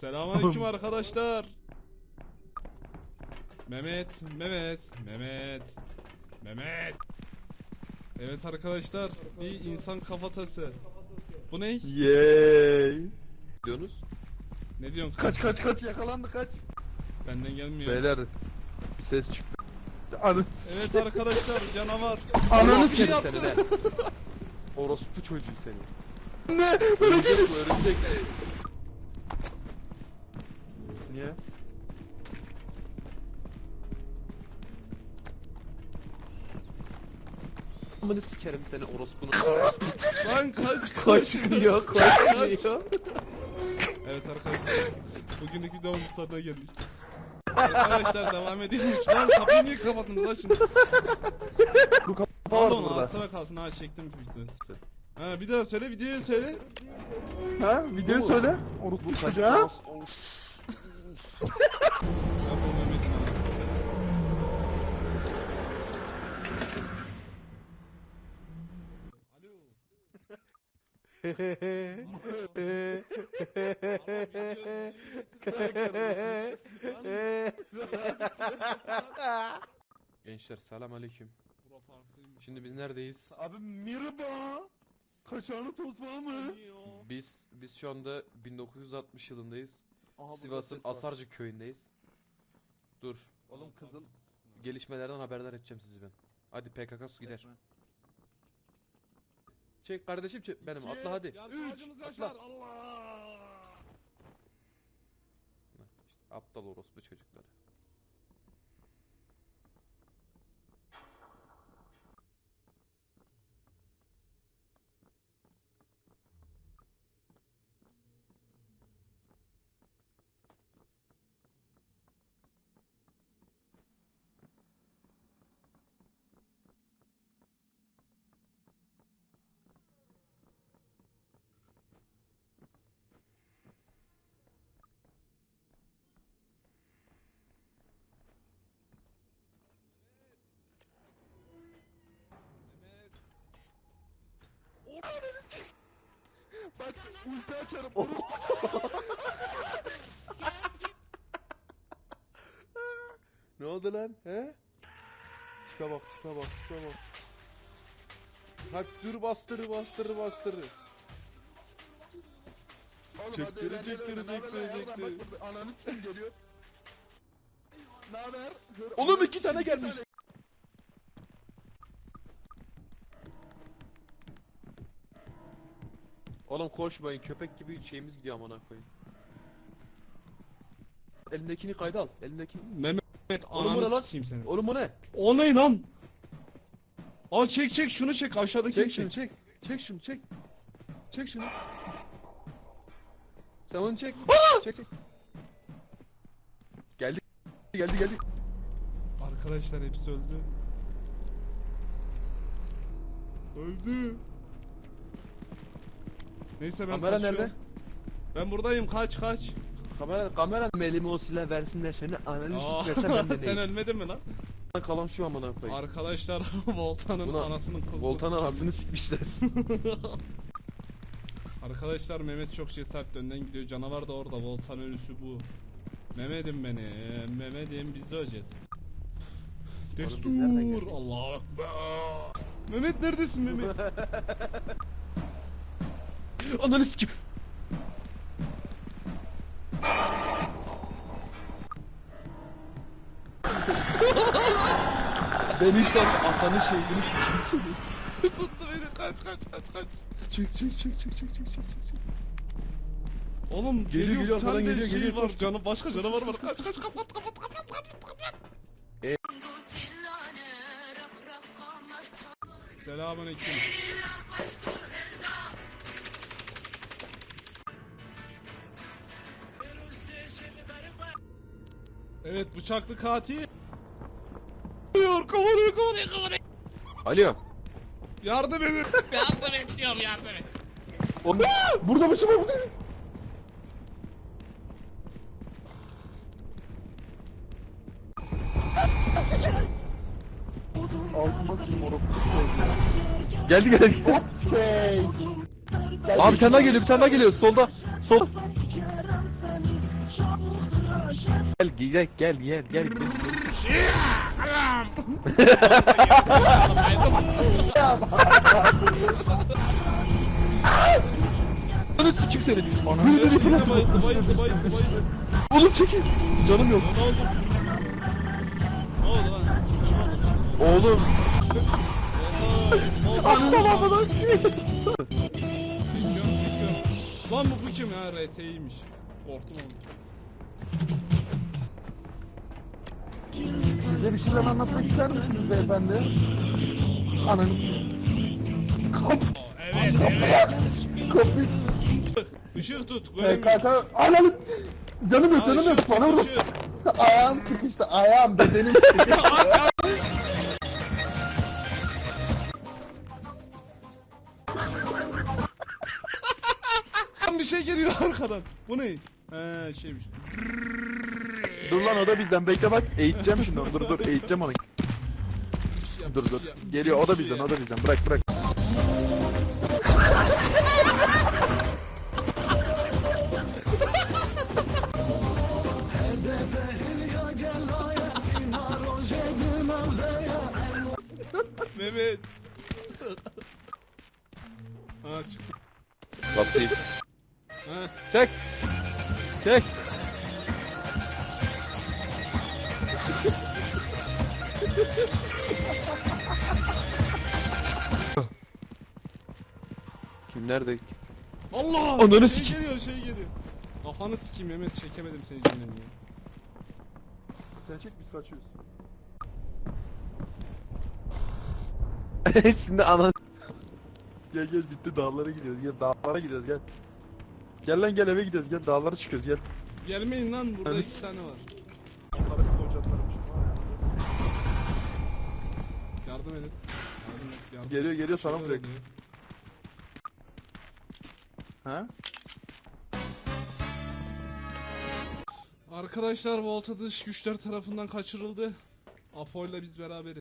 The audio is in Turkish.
Selamünaleyküm arkadaşlar. Mehmet, Mehmet, Mehmet, Mehmet. Evet arkadaşlar, bir insan kafatası. Bu ne? Yay. diyorsunuz? Ne diyorsun? Kaç kaç kaç yakalandı kaç. Benden gelmiyor. Beyler bir ses çıktı. Anı Evet arkadaşlar, canavar. Ananı sikeyim yaptı. seni de. Orospu çocuğu seni. ne? Örümcek bu örümcek. Niye? Amını sikerim seni orospunun. Lan kaç. Koşmuyor, koşmuyor. Evet arkadaşlar, bugünlük videomuzun sonuna geldik. Arkadaşlar devam ediyormuş. Lan kapıyı niye kapattınız lan şimdi? Bu kapı var Pardon burada. altına kalsın ha çektim videosu. Ha bir daha söyle videoyu söyle. Ha videoyu söyle. Orospu Bu çocuğu Alo. Gençler selam aleyküm. Şimdi biz neredeyiz? Abi merhaba. Kaşarlı toz var mı? Biz biz şu anda 1960 yılındayız. Aha, Sivas'ın. Asarcı köyündeyiz. Dur. Oğlum kızıl. Gelişmelerden haberdar edeceğim sizi ben. Hadi PKK su gider. Çek kardeşim çek benim İki, atla hadi. Yarışmacımız atla. Allah. İşte aptal orospu çocukları. Mehmet. Bak açarım. Ne oldu lan? He? Tipe bak, tipe bak, tipe bak. Hadi dur bastırı, bastırı, bastırı. Oğlum, Çektiri, hadi çektiri. Bak burada Ananı sen geliyor. Ne haber? Hır- Oğlum iki tane gelmiş. Oğlum koşmayın köpek gibi şeyimiz gidiyor amına koyayım. Elindekini kayda al. Elindekini. Mehmet Oğlum bu ne ananı lan? sikeyim seni. Oğlum o ne? O ne lan? Aa çek çek şunu çek aşağıdaki Çek şunu çek. Çek şunu çek. Çek şunu. Sen onu çek. Çek çek. Geldi. Geldi geldi. Arkadaşlar hepsi öldü. Öldü. Neyse ben Kamera kaçıyorum. nerede? Ben buradayım kaç kaç. Kamera kamera elime o silah versinler seni ananı Aa, sikmesem ben de sen neyim? ölmedin mi lan? kalan şu amına koyayım. Arkadaşlar Volta'nın Buna- anasının kızı. Voltan'ın anasını sikmişler. Arkadaşlar Mehmet çok cesaretli önden gidiyor. Canavar da orada. Voltan ölüsü bu. Mehmet'im beni. Mehmet'im biz de öleceğiz. biz nereden Destur. geldik? Mehmet neredesin Mehmet? Ananı sikip. Beni sen atanı şeyini sikeyim seni. Tuttu beni kaç kaç kaç kaç. Çık çık çık çık çık çık çık çık. Oğlum Geliyor, geliyor, geliyor, falan geliyor, şey geliyor, var. koş. Canı başka canavar var. Kaç kaç kapat kapat kapat kapat kapat. Selamünaleyküm. Evet bıçaklı katil. Kovalıyor kovalıyor kovalıyor kovalıyor. Alo. Yardım edin. yardım et diyorum yardım et. Burada mısın burada? Altıma sıçayım. Geldi geldi. Fake. Abi bir tane daha geliyor bir tane daha geliyor solda. Sol. Gel gel gel gel gel. Ananı sikim seni. Bir de Bayıldı bayıldı bayıldı bayıldı bayıldı. Oğlum çekil. Canım yok. Ne oldu? Ne oldu lan? Ne oldu lan? Oğlum. Aptal amına. Çekiyorum çekiyorum. Lan bu, bu kim ya? RT'ymiş. Korktum oğlum. Bize bir şeyler anlatmak ister misiniz beyefendi? Ananı... Kap... Evet evet. Kapı... Işık tut. Göremiyorum. PKK... Ananı... Canım yok, canım yok. Bana ışık. Ayağım sıkıştı, ayağım bedenim sıkıştı. Bir şey geliyor arkadan. Bu ne? He şeymiş. Dur lan o da bizden. Bekle bak. Eğiteceğim şimdi onu. Dur dur eğiteceğim onu. Dur dur. Geliyor o da bizden o da bizden. Bırak bırak. Mehmet. ha çıktı. Basayım. Ha. Çek. Çek. Kim nerede? Allah! Ananı şey sikeyim. geliyor şey geliyor. Kafanı sikeyim Mehmet çekemedim seni canım ya. Sen çek biz kaçıyoruz. Şimdi anan. Gel gel bitti dağlara gidiyoruz. Gel dağlara gidiyoruz gel. Gel lan gel eve gidiyoruz gel dağlara çıkıyoruz gel. Gelmeyin lan burada Ananı iki tane var. Yardım edin. Yardım et. Yardım Geliyor geliyor sana bırak. geliyor. Ha? Arkadaşlar Volta dış güçler tarafından kaçırıldı. Apo'yla biz beraberiz.